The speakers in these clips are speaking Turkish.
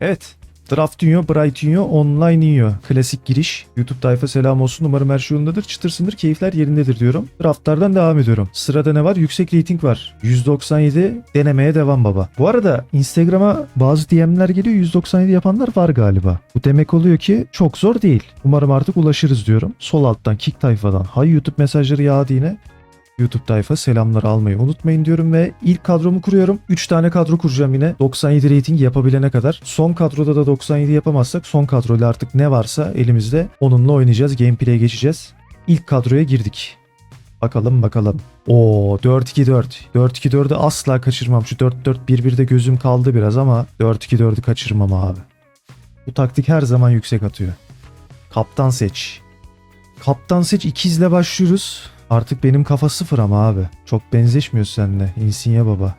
Evet. Draftinho, Brightinho, Online'inho. Klasik giriş. YouTube tayfa selam olsun. Umarım her şey yolundadır. Çıtırsındır, keyifler yerindedir diyorum. Draftlardan devam ediyorum. Sırada ne var? Yüksek rating var. 197 denemeye devam baba. Bu arada Instagram'a bazı DM'ler geliyor. 197 yapanlar var galiba. Bu demek oluyor ki çok zor değil. Umarım artık ulaşırız diyorum. Sol alttan Kick tayfadan. Hay YouTube mesajları yağdı yine. YouTube tayfa selamları almayı unutmayın diyorum ve ilk kadromu kuruyorum. 3 tane kadro kuracağım yine 97 rating yapabilene kadar. Son kadroda da 97 yapamazsak son kadroyla artık ne varsa elimizde onunla oynayacağız. Gameplay'e geçeceğiz. İlk kadroya girdik. Bakalım bakalım. Oo 4-2-4. 4-2-4'ü asla kaçırmam. Şu 4-4-1-1'de gözüm kaldı biraz ama 4-2-4'ü kaçırmam abi. Bu taktik her zaman yüksek atıyor. Kaptan seç. Kaptan seç ikizle başlıyoruz. Artık benim kafa sıfır ama abi. Çok benzeşmiyor seninle. Insigne baba.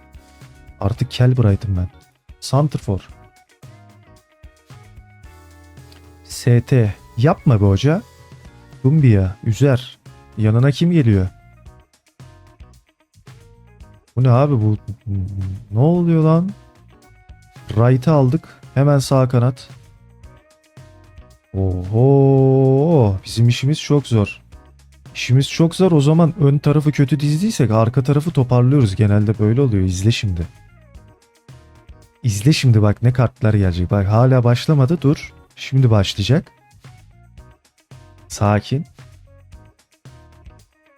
Artık kel Bright'ım ben. Santrfor. ST. Yapma be hoca. Dumbia. Üzer. Yanına kim geliyor? Bu ne abi bu? Ne oluyor lan? Wright'ı aldık. Hemen sağ kanat. Oho. Bizim işimiz çok zor. İşimiz çok zor o zaman ön tarafı kötü dizdiysek arka tarafı toparlıyoruz. Genelde böyle oluyor. İzle şimdi. İzle şimdi bak ne kartlar gelecek. Bak hala başlamadı dur. Şimdi başlayacak. Sakin.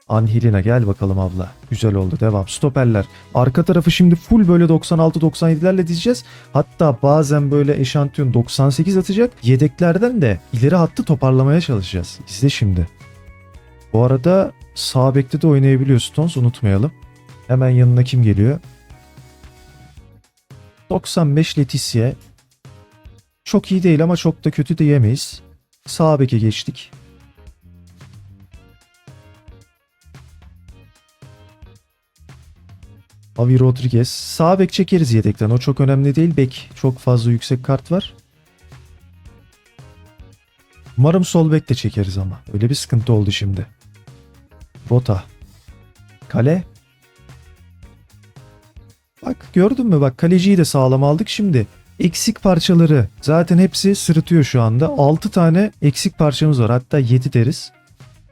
Anhilina gel bakalım abla. Güzel oldu devam. Stoperler. Arka tarafı şimdi full böyle 96-97'lerle dizeceğiz. Hatta bazen böyle eşantiyon 98 atacak. Yedeklerden de ileri hattı toparlamaya çalışacağız. İzle şimdi. Bu arada sağ bekte de oynayabiliyor Stones unutmayalım. Hemen yanına kim geliyor? 95 Leticia. Çok iyi değil ama çok da kötü diyemeyiz. Sağ beke geçtik. Avi Rodriguez. Sağ bek çekeriz yedekten. O çok önemli değil. Bek çok fazla yüksek kart var. Umarım sol bek de çekeriz ama. Öyle bir sıkıntı oldu şimdi. Rota. Kale. Bak gördün mü bak kaleciyi de sağlam aldık şimdi. Eksik parçaları zaten hepsi sırıtıyor şu anda. 6 tane eksik parçamız var hatta 7 deriz.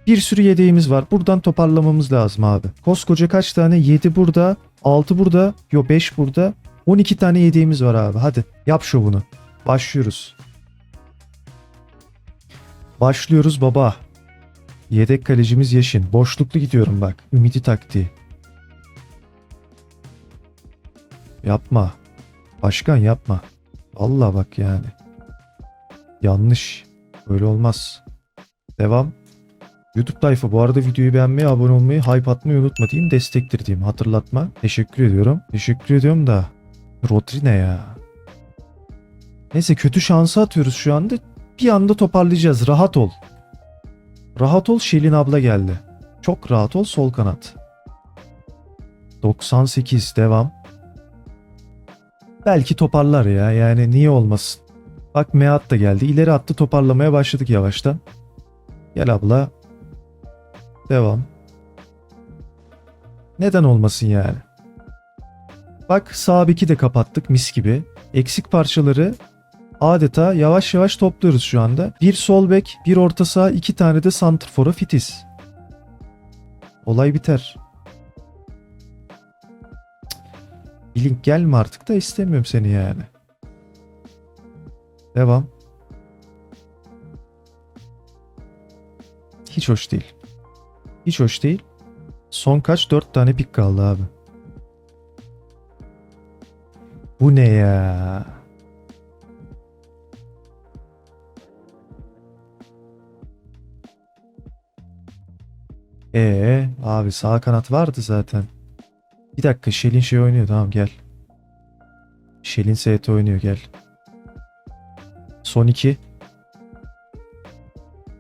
Bir sürü yedeğimiz var. Buradan toparlamamız lazım abi. Koskoca kaç tane? 7 burada, 6 burada, yo 5 burada. 12 tane yedeğimiz var abi. Hadi yap şovunu. Başlıyoruz. Başlıyoruz baba. Yedek kalecimiz Yeşin. Boşluklu gidiyorum bak. Ümidi taktiği. Yapma. Başkan yapma. Allah bak yani. Yanlış. Böyle olmaz. Devam. YouTube tayfa bu arada videoyu beğenmeyi, abone olmayı, hype atmayı unutma diyeyim. Hatırlatma. Teşekkür ediyorum. Teşekkür ediyorum da. Rodri ne ya? Neyse kötü şansı atıyoruz şu anda. Bir anda toparlayacağız. Rahat ol. Rahat ol Şelin abla geldi. Çok rahat ol sol kanat. 98 devam. Belki toparlar ya yani niye olmasın. Bak Meat da geldi. İleri attı toparlamaya başladık yavaştan. Gel abla. Devam. Neden olmasın yani? Bak sağ beki de kapattık mis gibi. Eksik parçaları adeta yavaş yavaş topluyoruz şu anda. Bir sol bek, bir orta saha, iki tane de santrfora fitiz. Olay biter. Link gelme artık da istemiyorum seni yani. Devam. Hiç hoş değil. Hiç hoş değil. Son kaç? Dört tane pik kaldı abi. Bu ne ya? Ee, abi sağ kanat vardı zaten. Bir dakika Şelin şey oynuyor tamam gel. Şelin ST oynuyor gel. Son 2.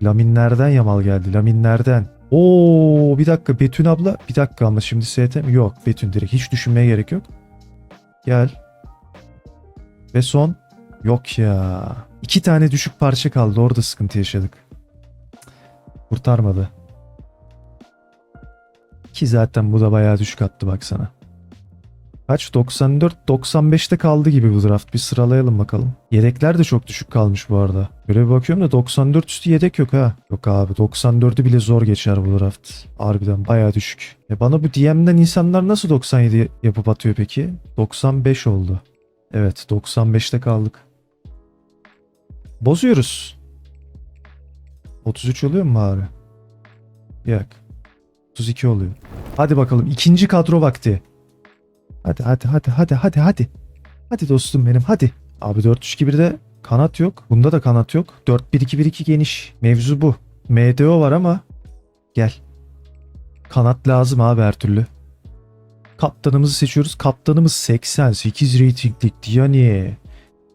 Laminlerden Yamal geldi. Laminlerden. Oo bir dakika Betün abla. Bir dakika ama şimdi ST mi? Yok Betün direkt. Hiç düşünmeye gerek yok. Gel. Ve son. Yok ya. İki tane düşük parça kaldı. Orada sıkıntı yaşadık. Kurtarmadı. Ki zaten bu da bayağı düşük attı baksana. Kaç? 94 95'te kaldı gibi bu draft. Bir sıralayalım bakalım. Yedekler de çok düşük kalmış bu arada. Böyle bir bakıyorum da 94 üstü yedek yok ha. Yok abi 94'ü bile zor geçer bu draft. Harbiden bayağı düşük. E bana bu DM'den insanlar nasıl 97 yapıp atıyor peki? 95 oldu. Evet 95'te kaldık. Bozuyoruz. 33 oluyor mu bari? Yok. 32 oluyor. Hadi bakalım ikinci kadro vakti. Hadi hadi hadi hadi hadi hadi. Hadi dostum benim hadi. Abi 4-3-2-1'de kanat yok. Bunda da kanat yok. 4-1-2-1-2 geniş. Mevzu bu. MDO var ama gel. Kanat lazım abi her türlü. Kaptanımızı seçiyoruz. Kaptanımız 88 reytinglik Diani.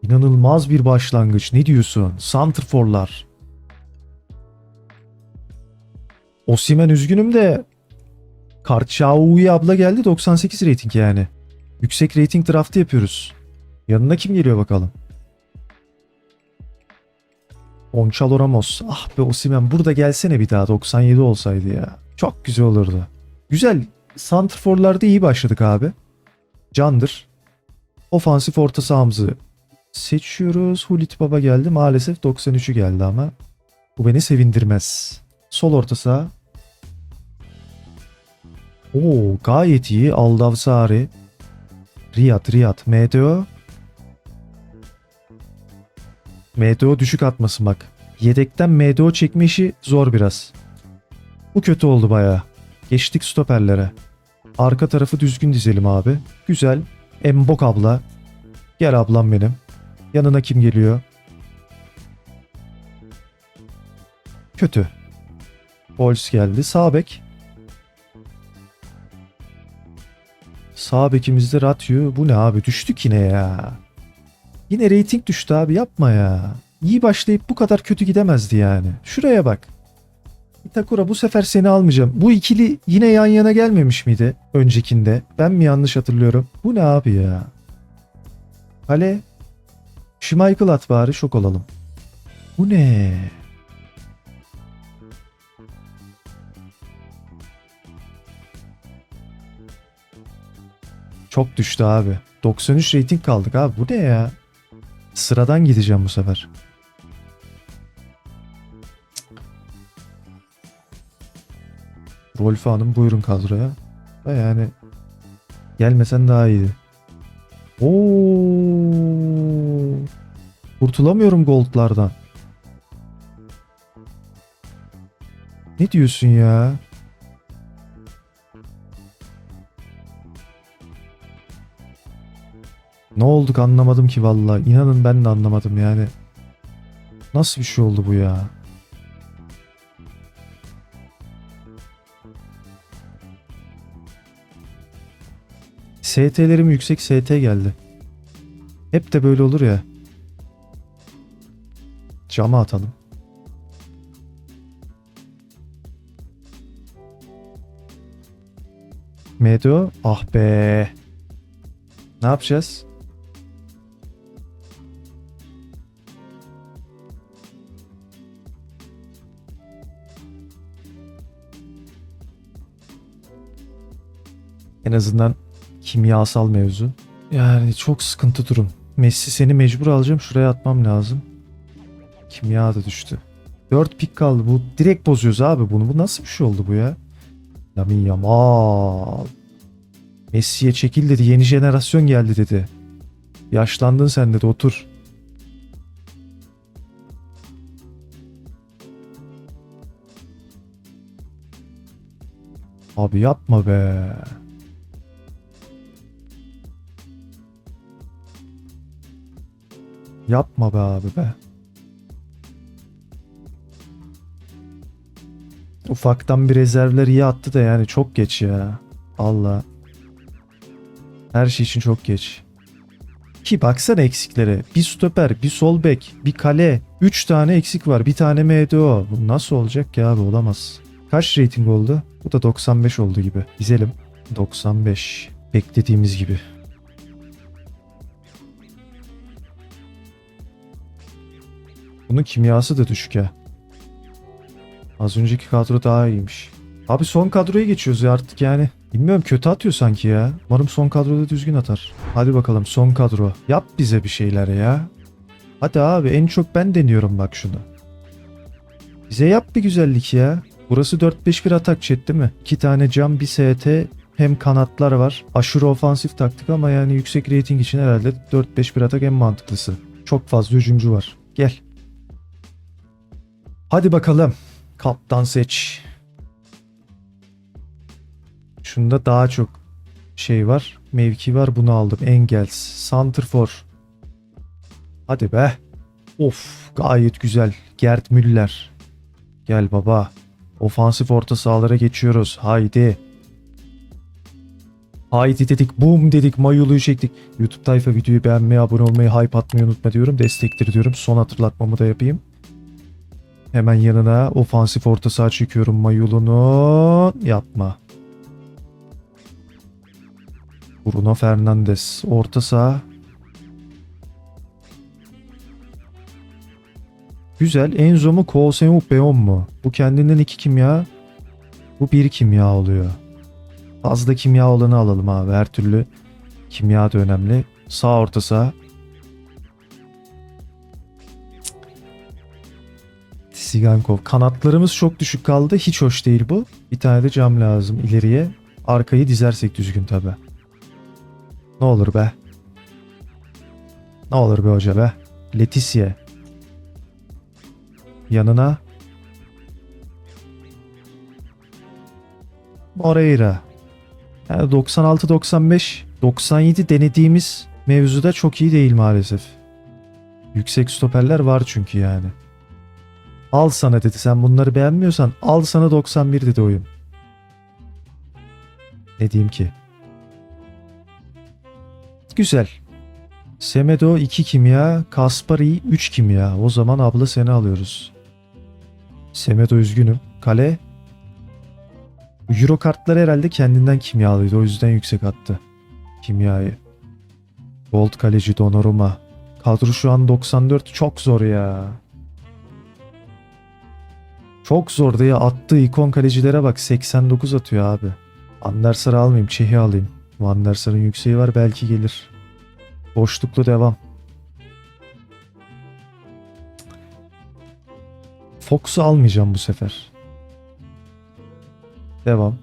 İnanılmaz bir başlangıç. Ne diyorsun? Santrforlar. Osimen üzgünüm de Karçaoui abla geldi 98 rating yani. Yüksek rating draftı yapıyoruz. Yanına kim geliyor bakalım? Gonçalo Ramos. Ah be Osimen burada gelsene bir daha 97 olsaydı ya. Çok güzel olurdu. Güzel. Santrforlarda iyi başladık abi. Candır. Ofansif orta sahamızı seçiyoruz. Hulit Baba geldi. Maalesef 93'ü geldi ama. Bu beni sevindirmez. Sol orta saha. Oo gayet iyi. Aldavsari. Riyad Riyad. MDO. MDO düşük atmasın bak. Yedekten MDO çekme işi zor biraz. Bu kötü oldu bayağı. Geçtik stoperlere. Arka tarafı düzgün dizelim abi. Güzel. Embok abla. Gel ablam benim. Yanına kim geliyor? Kötü. Bols geldi. Sağ bek. Sağ bekimizde Ratio. Bu ne abi? Düştük yine ya. Yine reyting düştü abi. Yapma ya. İyi başlayıp bu kadar kötü gidemezdi yani. Şuraya bak. Itakura bu sefer seni almayacağım. Bu ikili yine yan yana gelmemiş miydi öncekinde? Ben mi yanlış hatırlıyorum? Bu ne abi ya? Kale. Schmeichel at bari şok olalım. Bu ne? Çok düştü abi. 93 rating kaldık abi. Bu ne ya? Sıradan gideceğim bu sefer. Rolf Hanım buyurun kadroya. Da yani gelmesen daha iyiydi. Oo. Kurtulamıyorum goldlardan. Ne diyorsun ya? Ne olduk anlamadım ki vallahi. İnanın ben de anlamadım yani. Nasıl bir şey oldu bu ya? ST'lerim yüksek ST geldi. Hep de böyle olur ya. Cama atalım. Medo. Ah be. Ne yapacağız? En azından kimyasal mevzu. Yani çok sıkıntı durum. Messi seni mecbur alacağım. Şuraya atmam lazım. Kimya da düştü. 4 pik kaldı. Bu direkt bozuyoruz abi bunu. Bu nasıl bir şey oldu bu ya? Lamin Yamal. Messi'ye çekil dedi. Yeni jenerasyon geldi dedi. Yaşlandın sen dedi. Otur. Abi yapma be. Yapma be abi be. Ufaktan bir rezervler iyi attı da yani çok geç ya. Allah. Her şey için çok geç. Ki baksana eksiklere. Bir stoper, bir sol bek, bir kale. 3 tane eksik var. Bir tane MDO. Bu nasıl olacak ki abi? Olamaz. Kaç rating oldu? Bu da 95 oldu gibi. Dizelim. 95. Beklediğimiz gibi. Bunun kimyası da düşük ya. Az önceki kadro daha iyiymiş. Abi son kadroya geçiyoruz ya artık yani. Bilmiyorum kötü atıyor sanki ya. Umarım son kadroda düzgün atar. Hadi bakalım son kadro. Yap bize bir şeyler ya. Hadi abi en çok ben deniyorum bak şunu. Bize yap bir güzellik ya. Burası 4-5-1 atak chat değil mi? 2 tane cam bir ST hem kanatlar var. Aşırı ofansif taktik ama yani yüksek rating için herhalde 4-5-1 atak en mantıklısı. Çok fazla hücumcu var. Gel. Hadi bakalım. Kaptan seç. Şunda daha çok şey var. Mevki var. Bunu aldım. Engels. Santrfor. Hadi be. Of gayet güzel. Gerd Müller. Gel baba. Ofansif orta sahalara geçiyoruz. Haydi. Haydi dedik. Boom dedik. Mayoluyu çektik. YouTube tayfa videoyu beğenmeyi, abone olmayı, hype atmayı unutma diyorum. Destektir diyorum. Son hatırlatmamı da yapayım. Hemen yanına ofansif orta saha çekiyorum. Mayolunu yapma. Bruno Fernandes. Orta saha. Güzel. Enzo mu Kose mu Beon mu? Bu kendinden iki kimya. Bu bir kimya oluyor. Fazla kimya olanı alalım abi. Her türlü kimya da önemli. Sağ orta saha. Sigankov. Kanatlarımız çok düşük kaldı. Hiç hoş değil bu. Bir tane de cam lazım ileriye. Arkayı dizersek düzgün tabi. Ne olur be. Ne olur be hoca be. Leticia. Yanına. Moreira. Yani 96-95, 97 denediğimiz mevzuda çok iyi değil maalesef. Yüksek stoperler var çünkü yani. Al sana dedi sen bunları beğenmiyorsan al sana 91 dedi oyun. Ne diyeyim ki? Güzel. Semedo 2 kimya, Kaspari 3 kimya. O zaman abla seni alıyoruz. Semedo üzgünüm. Kale. Euro kartları herhalde kendinden kimyalıydı. O yüzden yüksek attı. Kimyayı. Gold kaleci Donnarumma. Kadro şu an 94. Çok zor ya. Çok zor diye attığı ikon kalecilere bak 89 atıyor abi. Van der Sar'ı almayayım Çeh'i alayım. Van der Sar'ın yükseği var belki gelir. Boşluklu devam. Fox'u almayacağım bu sefer. Devam.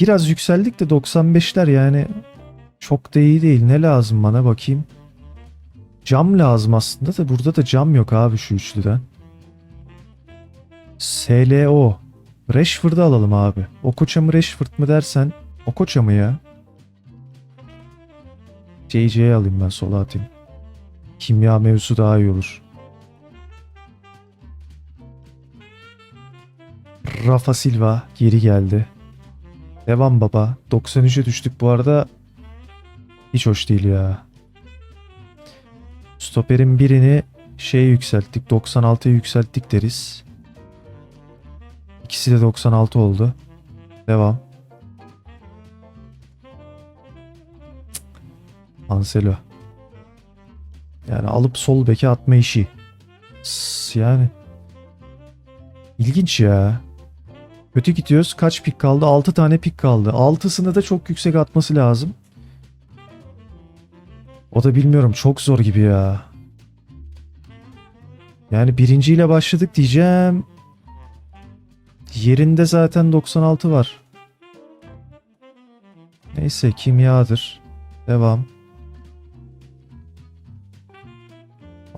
Biraz yükseldik de 95'ler yani çok da iyi değil. Ne lazım bana bakayım. Cam lazım aslında da burada da cam yok abi şu üçlüden. SLO. Rashford'u alalım abi. Okocha mı Rashford mı dersen Okocha mı ya? JJ'yi alayım ben sola atayım. Kimya mevzusu daha iyi olur. Rafa Silva geri geldi. Devam baba. 93'e düştük bu arada. Hiç hoş değil ya. Stoperin birini şeye yükselttik. 96'ya yükselttik deriz. İkisi de 96 oldu. Devam. Cancelo. Yani alıp sol beke atma işi. Yani. İlginç ya. Kötü gidiyoruz. Kaç pik kaldı? 6 tane pik kaldı. 6'sını da çok yüksek atması lazım. O da bilmiyorum. Çok zor gibi ya. Yani birinciyle başladık diyeceğim. Yerinde zaten 96 var. Neyse kimyadır. Devam.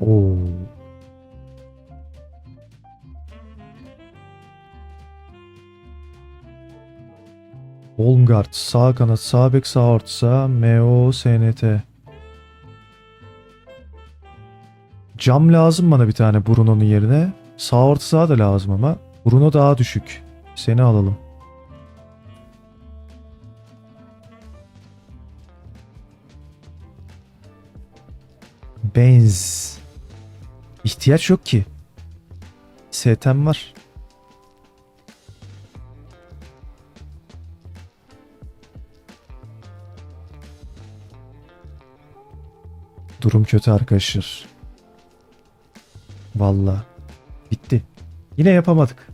Oo. Holmgard sağ kanat sağ bek sağ orta saha MO SNT. Cam lazım bana bir tane Bruno'nun yerine. Sağ orta saha da lazım ama. Bruno daha düşük. Seni alalım. Benz. İhtiyaç yok ki. STM var. Durum kötü arkadaşlar. Valla. Bitti. Yine yapamadık.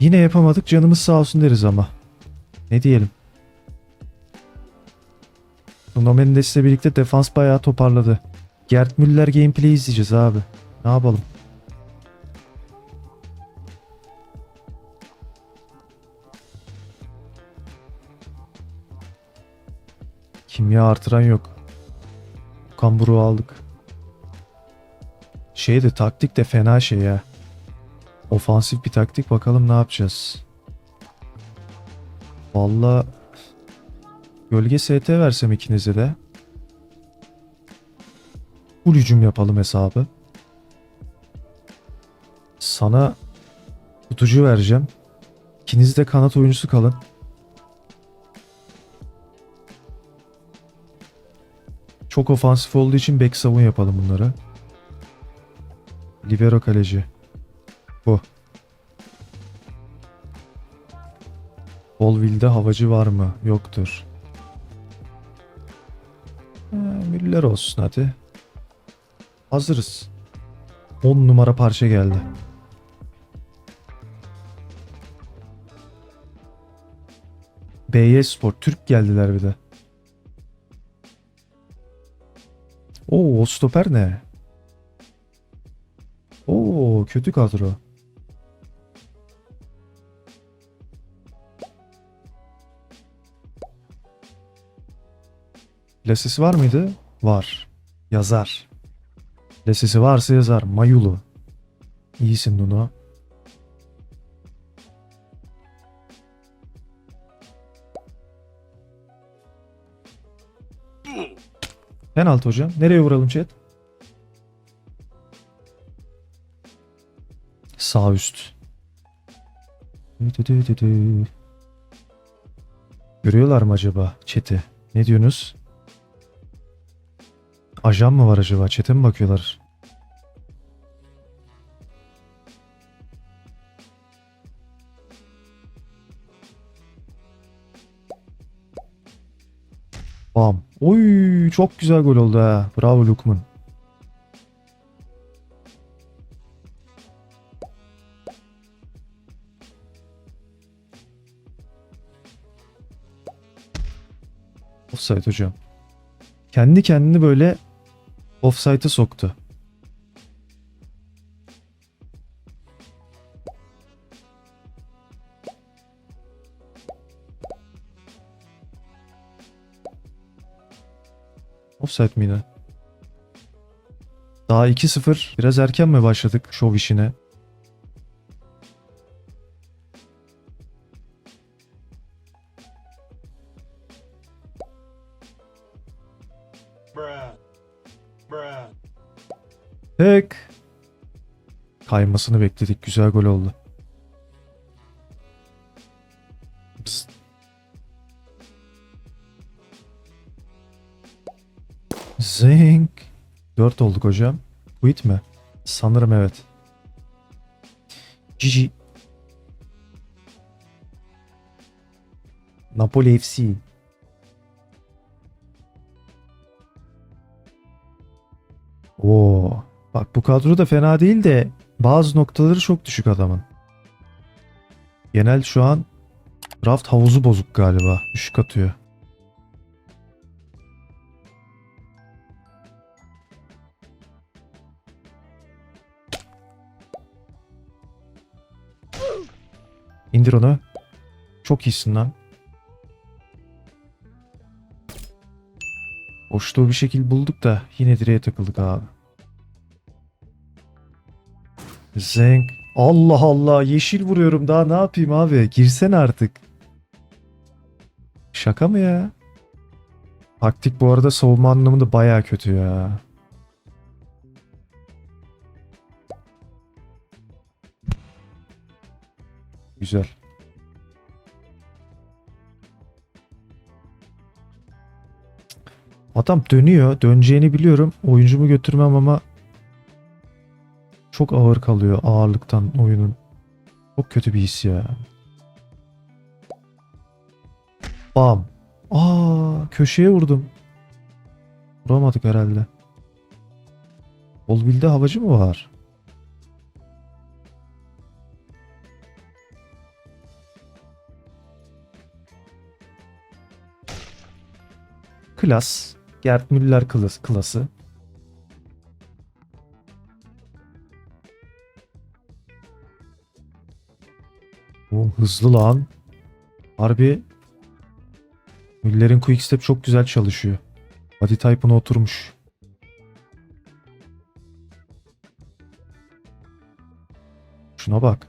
Yine yapamadık canımız sağ olsun deriz ama. Ne diyelim. Nuno Mendes'le birlikte defans bayağı toparladı. Gerd Müller gameplay izleyeceğiz abi. Ne yapalım? Kimya artıran yok. Kamburu aldık. Şey de taktik de fena şey ya. Ofansif bir taktik bakalım ne yapacağız. Valla gölge ST versem ikinize de. Full hücum yapalım hesabı. Sana tutucu vereceğim. İkiniz de kanat oyuncusu kalın. Çok ofansif olduğu için back savun yapalım bunları. Libero kaleci. Bu. Bolville'de havacı var mı? Yoktur. Ha, Müller olsun hadi. Hazırız. 10 numara parça geldi. BY Spor Türk geldiler bir de. Oo o stoper ne? Kötü kadro. Lasesi var mıydı? Var. Yazar. Lasesi varsa yazar. Mayulu. İyisin Nuno. Penaltı hocam. Nereye vuralım chat? Sağ üst. Görüyorlar mı acaba chat'i? Ne diyorsunuz? Ajan mı var acaba? Chat'e mi bakıyorlar? Bam. Oy çok güzel gol oldu ha. Bravo Lukman. Offside hocam. Kendi kendini böyle offside'a soktu. Offside mi yine? Daha 2-0. Biraz erken mi başladık şov işine? Kaymasını bekledik. Güzel gol oldu. Psst. Zing. 4 olduk hocam. Quit mi? Sanırım evet. GG. Napoli FC. Oo. Bak bu kadro da fena değil de bazı noktaları çok düşük adamın. Genel şu an draft havuzu bozuk galiba. Düşük atıyor. İndir onu. Çok iyisin lan. Boşluğu bir şekil bulduk da yine direğe takıldık abi. Zenk. Allah Allah yeşil vuruyorum daha ne yapayım abi girsene artık. Şaka mı ya? Taktik bu arada savunma anlamında baya kötü ya. Güzel. Adam dönüyor. Döneceğini biliyorum. Oyuncumu götürmem ama çok ağır kalıyor ağırlıktan oyunun. Çok kötü bir his ya. Bam. Aa köşeye vurdum. Vuramadık herhalde. Olbil'de havacı mı var? Klas. Gerd Müller klas, klası. Hızlı lan. Harbi Müller'in quickstep çok güzel çalışıyor. Body type'ına oturmuş. Şuna bak.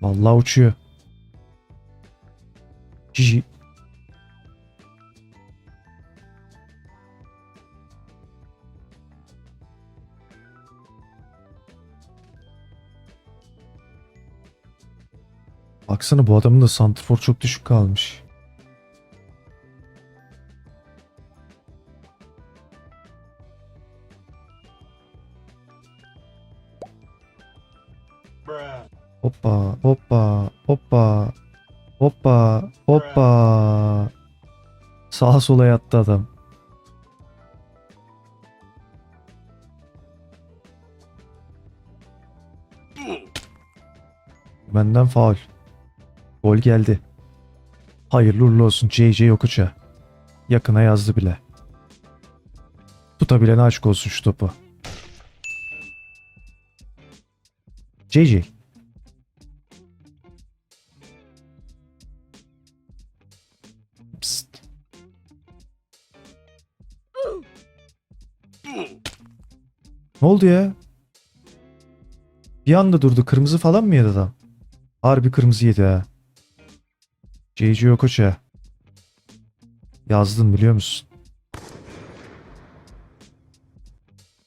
Vallahi uçuyor. Cici. Baksana bu adamın da santrfor çok düşük kalmış. Hoppa, hoppa, hoppa, hoppa, hoppa. Sağa sola yattı adam. Benden faul. Gol geldi. Hayırlı uğurlu olsun JJ Yokuça. Yakına yazdı bile. Tutabilene aşk olsun şu topu. JJ. Psst. Ne oldu ya? Bir anda durdu. Kırmızı falan mı yedi adam? Harbi kırmızı yedi ha. JJ Okocha. Yazdım biliyor musun?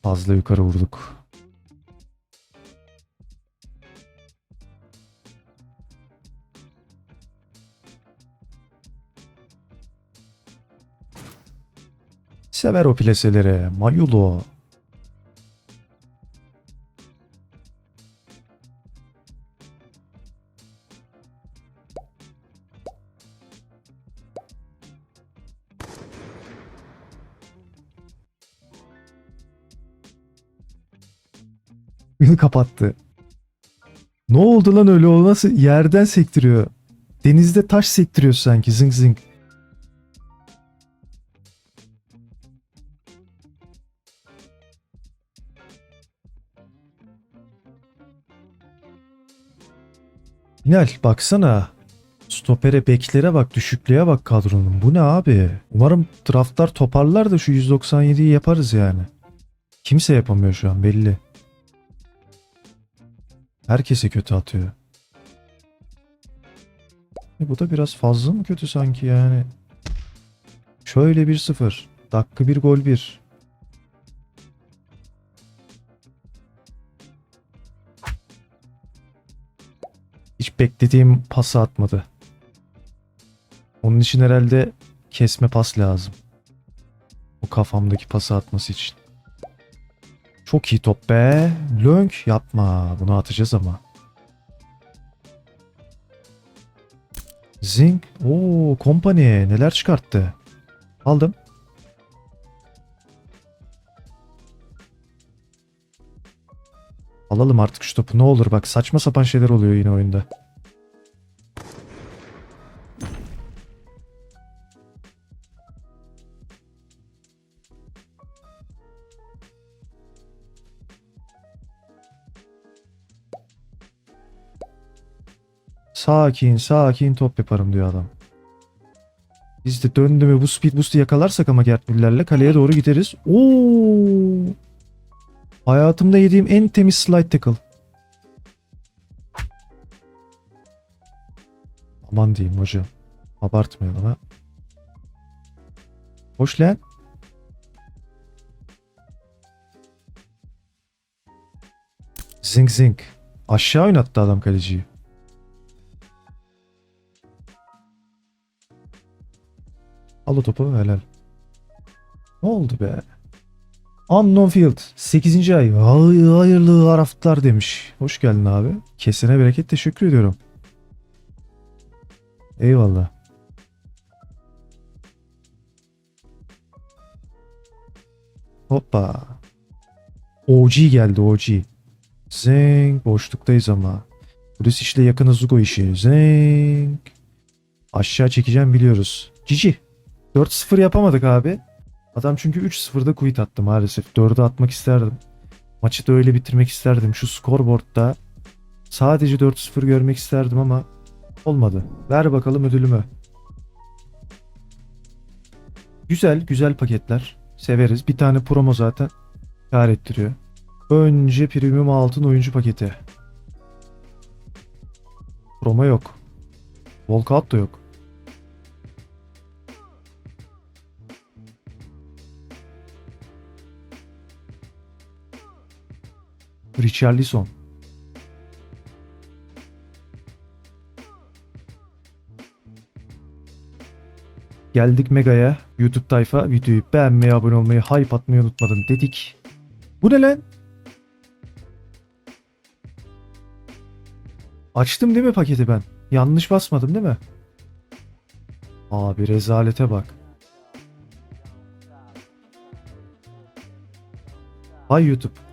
Fazla yukarı vurduk. Sever o plaseleri. Mayulo. Beni kapattı. Ne oldu lan öyle o yerden sektiriyor. Denizde taş sektiriyor sanki zing zing. Hilal baksana. Stopere beklere bak düşüklüğe bak kadronun. Bu ne abi? Umarım draftlar toparlar da şu 197'yi yaparız yani. Kimse yapamıyor şu an belli. Herkese kötü atıyor. E bu da biraz fazla mı kötü sanki yani? Şöyle 1-0. Dakika 1 gol 1. Hiç beklediğim pası atmadı. Onun için herhalde kesme pas lazım. O kafamdaki pası atması için. Çok iyi top be. Lönk yapma. Bunu atacağız ama. Zing. Oo, company neler çıkarttı. Aldım. Alalım artık şu topu. Ne olur bak saçma sapan şeyler oluyor yine oyunda. Sakin sakin top yaparım diyor adam. Biz de döndü mü bu speed boost'u yakalarsak ama Gert Müller'le kaleye doğru gideriz. Oo! Hayatımda yediğim en temiz slide tackle. Aman diyeyim hocam. Abartmayalım ha. Hoş lan. Zing zing. Aşağı oynattı adam kaleciyi. Al o topu helal. Ne oldu be? Unknown Field 8. ay. Hay- Hayırlı haraftlar demiş. Hoş geldin abi. Kesene bereket teşekkür ediyorum. Eyvallah. Hoppa. OG geldi OG. Zeng. Boşluktayız ama. Polis işle yakın Zugo işi. Zeng. Aşağı çekeceğim biliyoruz. Cici. 4-0 yapamadık abi. Adam çünkü 3-0'da quit attı maalesef. 4'e atmak isterdim. Maçı da öyle bitirmek isterdim. Şu scoreboard'da sadece 4-0 görmek isterdim ama olmadı. Ver bakalım ödülümü. Güzel, güzel paketler. Severiz. Bir tane promo zaten kar ettiriyor. Önce premium altın oyuncu paketi. Promo yok. Walkout da yok. Richarlison. Geldik Mega'ya. YouTube tayfa videoyu beğenmeyi, abone olmayı, hype atmayı unutmadın dedik. Bu ne lan? Açtım değil mi paketi ben? Yanlış basmadım değil mi? Abi rezalete bak. Hay YouTube.